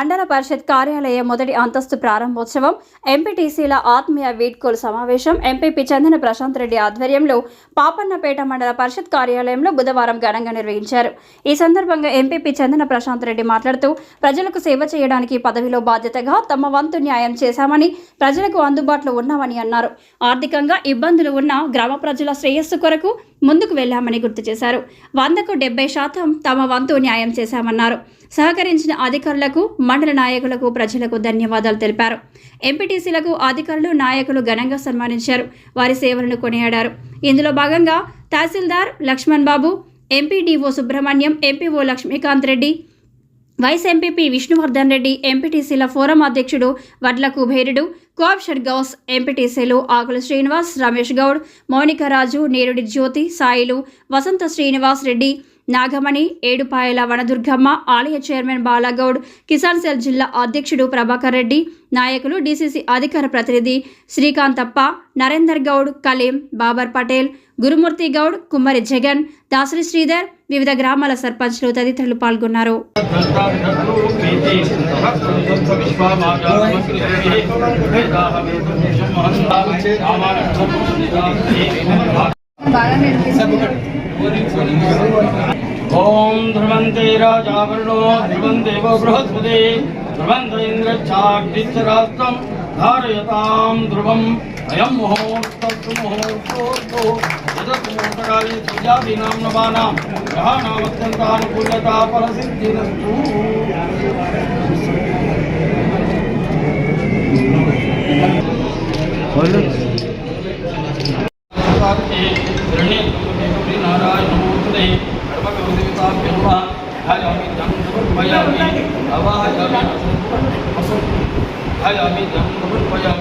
మండల పరిషత్ కార్యాలయ మొదటి అంతస్తు ప్రారంభోత్సవం ఎంపీటీసీల ఆత్మీయ వీడ్కోలు సమావేశం ఎంపీపీ చందన ప్రశాంత్ రెడ్డి ఆధ్వర్యంలో పాపన్నపేట మండల పరిషత్ కార్యాలయంలో బుధవారం ఘనంగా నిర్వహించారు. ఈ సందర్భంగా ఎంపీపీ చందన ప్రశాంత్ రెడ్డి మాట్లాడుతూ ప్రజలకు సేవ చేయడానికి పదవిలో బాధ్యతగా తమ వంతు న్యాయం చేశామని ప్రజలకు అందుబాటులో ఉన్నామని అన్నారు. ఆర్థికంగా ఇబ్బందులు ఉన్న గ్రామ ప్రజల శ్రేయస్సు కొరకు ముందుకు వెళ్ళామని గుర్తు చేశారు. వందకు డెబ్బై శాతం తమ వంతు న్యాయం చేశామన్నారు. సహకరించిన అధికారులకు మండల నాయకులకు ప్రజలకు ధన్యవాదాలు తెలిపారు. ఎంపీటీసీలకు అధికారులు నాయకులు ఘనంగా సన్మానించారు. వారి సేవలను కొనియాడారు. ఇందులో భాగంగా tahsildar Laxman Babu MPDO Subrahmanyam MPO Lakshmikanth Reddy vice MPP Vishnuvardhan Reddy ఎంపీటీసీల forum అధ్యక్షుడు వడ్ల కుబేరుడు కోఆప్షన్ గౌస్ ఎంపీటీసీలు ఆకుల శ్రీనివాస్ రమేష్ గౌడ్ మౌనికరాజు నేరుడి జ్యోతి సాయిలు వసంత శ్రీనివాస్ రెడ్డి నాగమణి ఏడుపాయల వనదుర్గమ్మ ఆలయ చైర్మన్ బాలగౌడ్ కిసాన్ సెల్ జిల్లా అధ్యక్షుడు ప్రభాకర్ రెడ్డి నాయకులు డీసీసీ అధికార ప్రతినిధి శ్రీకాంతప్ప నరేందర్ గౌడ్ కలీం బాబర్ పటేల్ గురుమూర్తి గౌడ్ కుమ్మరి జగన్ దాసరి శ్రీధర్ వివిధ గ్రామాల సర్పంచ్లు తదితరులు పాల్గొన్నారు. ओम ध्रुवंते राजावर्णो ध्रुवन् देवो बृहस्पते ध्रुवन्त इन्द्रच्छाग्निश्चरास्त्रं धारयतां ध्रुवम्। अयं मुहूर्तस्तु मुहूर्तो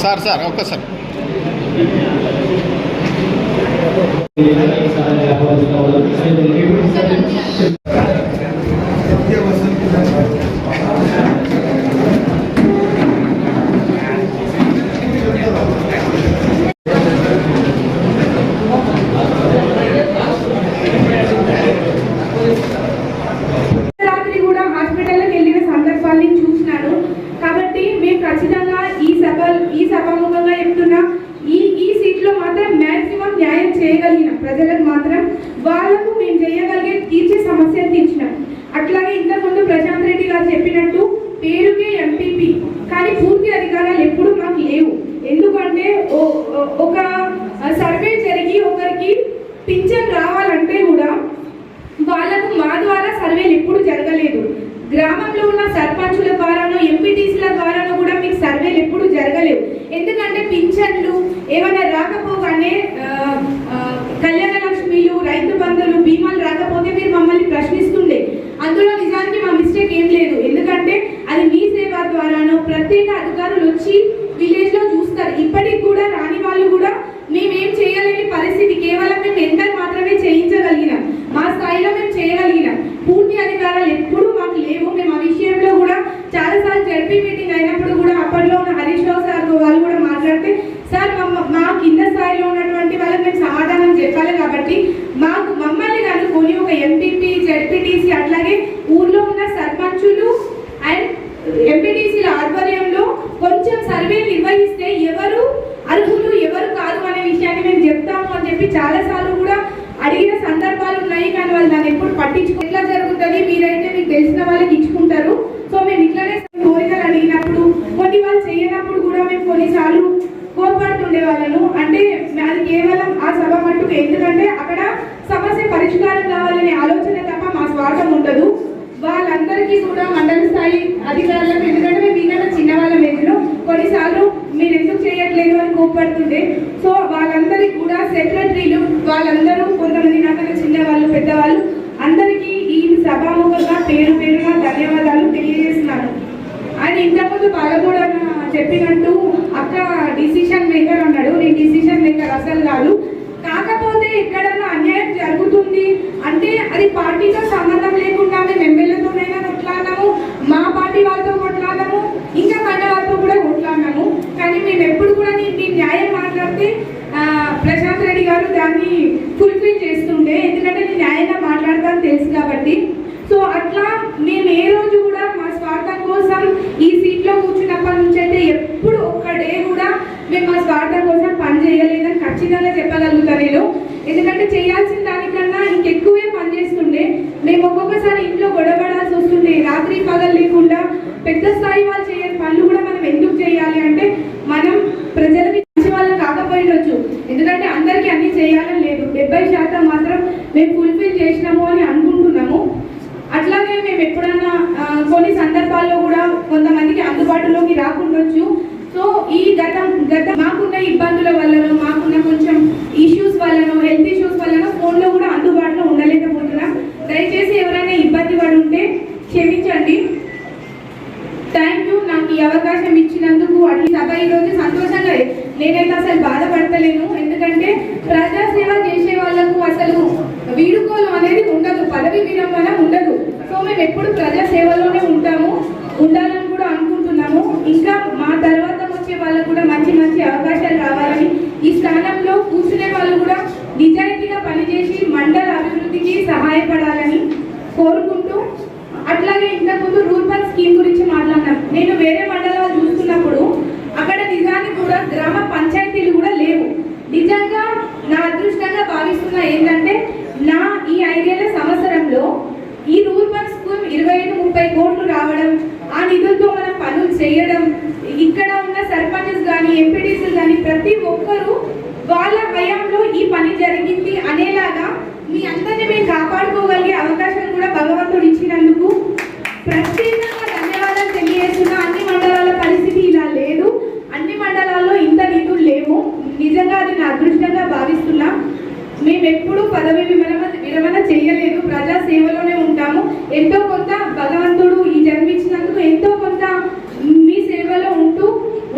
సార్ సార్ ఒక్కసారి సార్ కూడా హాస్పిటల్కి వెళ్ళిన సందర్భాన్ని చూసినాను కాబట్టి మేము ఖచ్చితంగా ఈ సభ ఈ సభాముఖంగా చెప్తున్నా ఈ ఈ సీట్లో మాత్రం మ్యాక్సిమం న్యాయం చేయగలిగినాం ప్రజలకు మాత్రం వాళ్ళకు మేము చేయగలిగే తీర్చే సమస్యలు తీర్చినాం. అట్లాగే ఇంతకుముందు ప్రశాంత్ రెడ్డి గారు చెప్పినట్టు పేరుకే ఎంపీపీ కానీ పూర్తి అధికారాలు ఎప్పుడు మాకు లేవు. ఎందుకంటే ఓ- ఒక సర్వే జరిగి ఒకరికి పింఛన్ రావాలంటే కూడా వాళ్ళకు మా ద్వారా సర్వేలు ఎప్పుడు జరగలేదు. గ్రామంలో ఉన్న సర్పంచుల ద్వారానో ఎంపీటీసీల ద్వారానో కూడా మీకు సర్వేలు ఎప్పుడు జరగలేవు. ఎందుకంటే పింఛన్లు ఏమైనా రాకపోగానే ఆ, ఆ, కళ్యాణ లక్ష్మిలు రైతు బంధులు బీమాలు రాకపోతే మీరు మమ్మల్ని ప్రశ్నిస్తుండే అందులో నిజానికి మా మిస్టేక్ ఏం లేదు ఎందుకంటే అది మీ సేవ ద్వారానో ప్రత్యేక అధికారులు వచ్చి విలేజ్లో చూస్తారు. ఇప్పటికి కూడా రాని వాళ్ళు కూడా మేమేం చేయలేని పరిస్థితి కేవలం మేము ఎంటర్ మాత్రమే చేయించగలిగినాం మా స్థాయిలో మేము చేయగలిగినాం పూర్తి అధికారాలు ఎప్పుడూ మాకు లేవు మేము ఆ విషయంలో కూడా చాలాసార్లు జడ్పీ మీటింగ్ అయినప్పుడు కూడా అప్పట్లో ఉన్న హరీష్ రావు సార్ వాళ్ళు కూడా మాట్లాడితే సార్ మమ్మ- మా కింద స్థాయిలో ఉన్నటువంటి వాళ్ళకి మేము సమాధానం చెప్పాలి కాబట్టి మాకు మమ్మల్ని కనుక్కొని ఒక ఎంపీపీ జడ్పీటీసీ అట్లాగే ఊర్లో ఉన్న సర్పంచులు అండ్ ఎంపీటీసీల ఆధ్వర్యంలో కొంచెం సర్వే నిర్వహిస్తే ఎవరు అర్హులు ఎవరు కాదు అనే విషయాన్ని మేము చాలాసార్లు చాలా సార్లు కూడా అడిగిన సందర్భాలు ఉన్నాయి కానీ వాళ్ళు దాన్ని ఎప్పుడు పట్టించుకో ఎట్లా జరుగుతుంది? మీరైతే మీకు తెలిసిన వాళ్ళకి ఇచ్చుకుంటారు. సో మేము ఇట్లానే కోరికలు అడిగినప్పుడు కొన్ని వాళ్ళు చేయనప్పుడు కూడా మేము కొన్నిసార్లు కోపడుతుండే వాళ్ళను. అంటే అది కేవలం ఆ సభ మట్టుకు ఎందుకంటే అక్కడ సమస్య పరిష్కారం కావాలనే ఆలోచన తప్ప మా స్వార్థం ఉండదు. వాళ్ళందరికీ కూడా మండల స్థాయి అధికారులకు ఎందుకంటే మేము మీకన్నా చిన్నవాళ్ళం ఎదురు కొన్నిసార్లు మీరు ఎందుకు చేయట్లేదు అని కోప్పడుతుండే. సో వాళ్ళందరికీ కూడా సెక్రటరీలు వాళ్ళందరూ కొంతమంది నాకన్నా చిన్నవాళ్ళు పెద్దవాళ్ళు అందరికీ ఈ సభాముఖంగా పేరు పేరుగా ధన్యవాదాలు తెలియజేస్తున్నాను. ఆయన ఇంతకుముందు బాలగూడ చెప్పినట్టు అక్క డిసిషన్ మేకర్ అన్నాడు. నేను డిసిషన్ మేకర్ అసలు కాదు. కాకపోతే ఎక్కడన్నా అన్యాయం జరుగుతుంది అంటే అది పార్టీతో సంబంధం లేకుండా మేము ఎమ్మెల్యేతోనైనా కొట్లాడినాము మా పార్టీ వాళ్ళతో కొట్లాడినాము ఇంకా మన వాళ్ళతో కూడా కొట్లాడినాము కానీ మేము ఎప్పుడు కూడా నీ న్యాయం మాట్లాడితే ప్రశాంత్ రెడ్డి గారు దాన్ని ఫుల్ఫిల్ చేస్తుండే ఎందుకంటే నేను న్యాయంగా మాట్లాడతాను తెలుసు కాబట్టి. సో అట్లా మేము ఏ రోజు కూడా మా స్వార్థం కోసం ఈ సీట్లో కూర్చున్నప్పటి నుంచి అయితే ఎప్పుడు ఒక్క డే కూడా మేము మా స్వార్థం కోసం పని చేయలేదని ఖచ్చితంగా చెప్పగలుగుతాను నేను. ఎందుకంటే చేయాల్సిన దానికన్నా ఇంకెక్కువే పని చేస్తుండే. మేము ఒక్కొక్కసారి ఇంట్లో గొడవడాల్సి వస్తుండే. రాత్రి పగలు లేకుండా పెద్ద స్థాయి వాళ్ళు చేయని పనులు కూడా మనం ఎందుకు చేయాలి అంటే మనం ప్రజలకి మంచి వాళ్ళం కాకపోయిండొచ్చు ఎందుకంటే అందరికీ అన్ని చేయాలని లేదు డెబ్బై శాతం మాత్రం మేము ఫుల్ఫిల్ చేసినాము అని అనుకుంటున్నాము అట్లాగే మేము ఎప్పుడన్నా ఆ, కొన్ని సందర్భాల్లో కూడా కొంతమందికి అందుబాటులోకి రాకుండొచ్చు సో ఈ గతం గత మాకున్న ఇబ్బందుల వల్లనో మాకున్న కొంచెం ఇష్యూస్ వల్లనో హెల్త్ ఇష్యూస్ వల్లనో ఫోన్లో కూడా అందుబాటులో ఉండలేకపోతున్నాం. దయచేసి ఎవరైనా ఇబ్బంది పడి ఉంటే క్షమించండి. థ్యాంక్ యూ నాకు ఈ అవకాశం ఇచ్చినందుకు అట్లా సభ ఈరోజు సంతోషంగా నేనైతే అసలు బాధపడతలేను. ఎందుకంటే ప్రజాసేవ చేసే వాళ్ళకు అసలు వీడుకోలు అనేది ఉండదు. పదవి విరమణ ఉండదు. సో మేము ఎప్పుడు ప్రజాసేవలో సేవలోనే ఉంటాము ఉండాలని కూడా అనుకుంటున్నాము ఇంకా మా తర్వాత వచ్చే వాళ్ళకు కూడా మంచి అవకాశాలు రావాలని ఈ స్థానంలో కూర్చునే వాళ్ళు కూడా నిజాయితీగా పనిచేసి మండల అభివృద్ధికి సహాయపడాలని కోరుకుంటూ అట్లాగే ఇంతకుముందు రూరల్ స్కీమ్ గురించి మాట్లాడినాం. నేను వేరే మండలాలు చూస్తున్నప్పుడు అక్కడ నిజానికి కూడా గ్రామ పంచాయతీలు కూడా లేవు నిజంగా నా అదృష్టంగా భావిస్తున్నా ఏంటంటే నా ఈ ఐదేళ్ళ సంవత్సరంలో ఈ రూరల్ స్కూల్ ఇరవై ఐదు ముప్పై కోట్లు రావడం ఆ నిధులతో మనం పనులు చేయడం ఇక్కడ ఉన్న సర్పంచెస్ కానీ ఎంపీటీసీలు కానీ ప్రతి ఒక్కరూ వాళ్ళ భయంలో ఈ పని జరిగింది అనేలాగా మీ అందరిని మేము కాపాడుకోగలిగే అవకాశం కూడా భగవంతుడు ఇచ్చినందుకు ప్రత్యేకంగా ధన్యవాదాలు తెలియజేస్తున్నా. అన్ని మండలాల పరిస్థితి ఇలా లేదు. అన్ని మండలాల్లో ఇంత నిధులు లేవు. నిజంగా అది నా అదృష్టంగా భావిస్తున్నా. మేము ఎప్పుడూ పదవి విరమణ విరమణ చేయలేదు. ప్రజా సేవలోనే ఉంటాము. ఎంతో కొంత భగవంతుడు ఈ జన్మించినందుకు ఎంతో కొంత మీ సేవలో ఉంటూ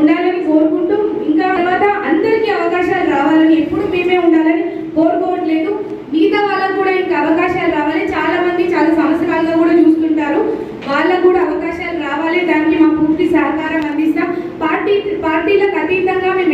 ఉండాలని కోరుకుంటూ ఇంకా తర్వాత అందరికీ అవకాశాలు రావాలని ఎప్పుడు మేమే ఉండాలని కోరుకోవట్లేదు. మిగతా వాళ్ళకు కూడా ఇంకా అవకాశాలు రావాలి. చాలా మంది చాలా సంవత్సరాలుగా కూడా చూస్తుంటారు. వాళ్ళకు కూడా అవకాశాలు రావాలి. దానికి మా పూర్తి సహకారం అందిస్తాం. పార్టీ పార్టీలకు అతీతంగా మేము